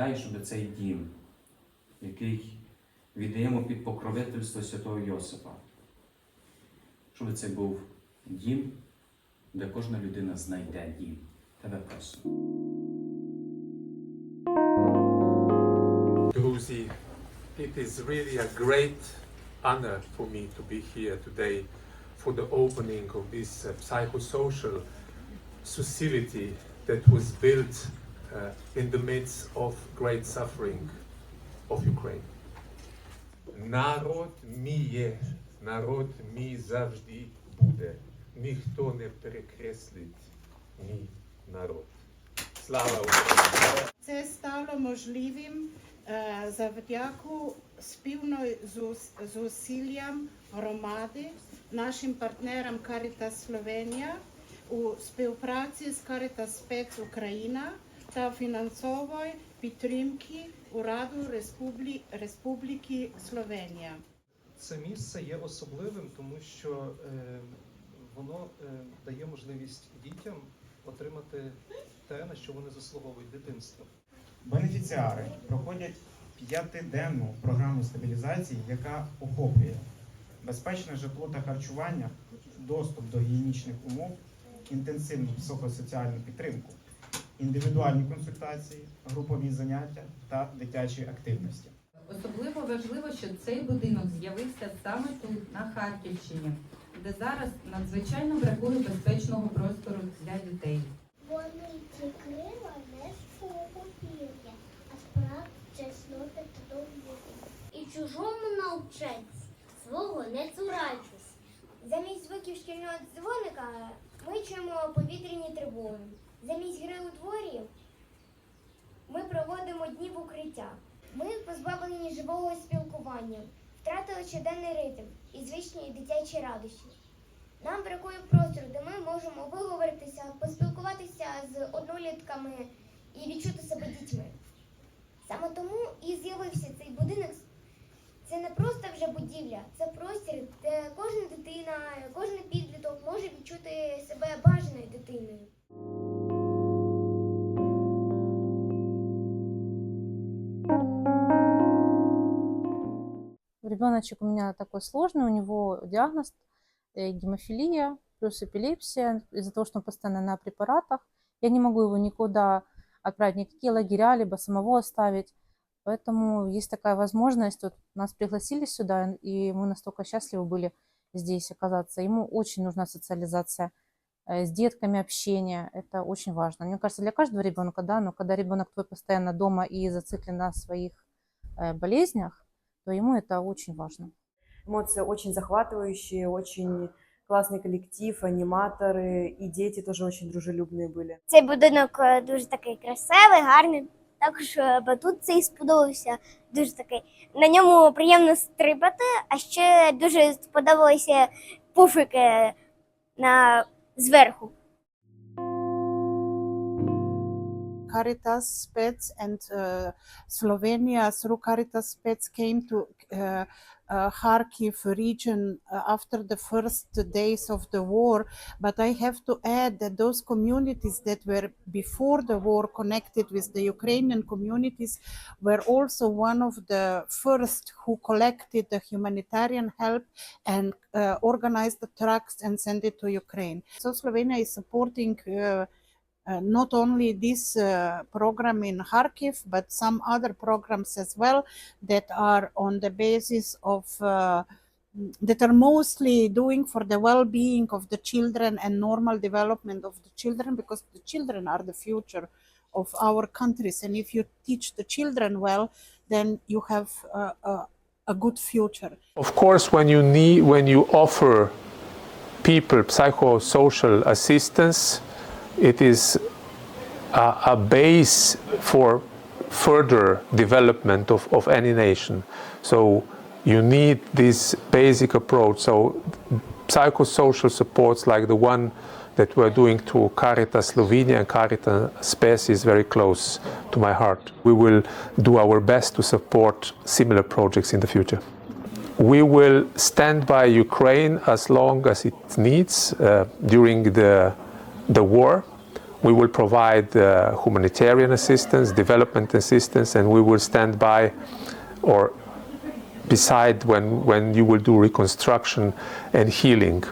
дай, щоб цей дім, який віддаємо під покровительство святого Йосипа, щоб це був дім, де кожна людина знайде дім. Тебе просимо. Druzy, it is really a great honor for me to be here today for the opening of this uh, psychosocial facility that was built in the midst of great suffering of Ukraine. Народ мій є, народ мій завжди буде. Ніхто не перекреслить мій народ. Слава Україні! Це стало можливим е, завдяку спільної зус- зусиллям громади, нашим партнерам Caritas Словенія у співпраці з Caritas Спец Україна Та фінансової підтримки Ураду Республі... Республіки Словенія. Це місце є особливим, тому що е, воно е, дає можливість дітям отримати те, на що вони заслуговують дитинство. Бенефіціари проходять п'ятиденну програму стабілізації, яка охоплює безпечне житло та харчування, доступ до гігієнічних умов, інтенсивну психосоціальну підтримку, індивідуальні консультації, групові заняття та дитячі активності. Особливо важливо, що цей будинок з'явився саме тут, на Харківщині, де зараз надзвичайно бракує безпечного простору для дітей. Вони крила не з свого пір'я, а справ чесноти та. І чужому навчеться, свого не цурайтесь. Замість звуків шкільного дзвоника ми чуємо повітряні тривоги. Замість гри у дворі ми проводимо дні в укриття. Ми позбавлені живого спілкування, втратили щоденний ритм і звичні дитячі радощі. Нам бракує простору, де ми можемо виговоритися, поспілкуватися з однолітками і відчути себе дітьми. Саме тому і з'явився цей будинок. Це не просто вже будівля, це простір, де кожна дитина, кожен Ребеночек у меня такой сложный, у него диагноз э, гемофилия плюс эпилепсия из-за того, что он постоянно на препаратах. Я не могу его никуда отправить, никакие лагеря, либо самого оставить. Поэтому есть такая возможность. Вот нас пригласили сюда, и мы настолько счастливы были здесь оказаться. Ему очень нужна социализация э, с детками, общение. Это очень важно. Мне кажется, для каждого ребенка, да, но когда ребенок твой постоянно дома и зациклен на своих э, болезнях, то ему это очень важно. Эмоции очень захватывающие, очень классный коллектив, аниматоры и дети тоже очень дружелюбные были. Цей будинок е, дуже такий красивий, гарний. Також е, батут цей сподобався. Дуже такий. На ньому приємно стрибати, а ще дуже сподобалися пуфики на зверху. Caritas Spets and uh, Slovenia through Caritas Spets came to uh, uh, Kharkiv region after the first days of the war. But I have to add that those communities that were before the war connected with the Ukrainian communities were also one of the first who collected the humanitarian help and uh, organized the trucks and sent it to Ukraine. So Slovenia is supporting. Uh, not only this uh, program in Kharkiv, but some other programs as well that are on the basis of uh, that are mostly doing for the well-being of the children and normal development of the children because the children are the future of our countries. And if you teach the children well then you have uh, a, a good future. Of course, when you need, when you offer people psychosocial assistance, it is a, a base for further development of, of any nation. So you need this basic approach. So psychosocial supports like the one that we're doing to Caritas Slovenia and Caritas Space is very close to my heart. We will do our best to support similar projects in the future. We will stand by Ukraine as long as it needs uh, during the, the war. We will provide uh, humanitarian assistance, development assistance, and we will stand by or beside when, when you will do reconstruction and healing.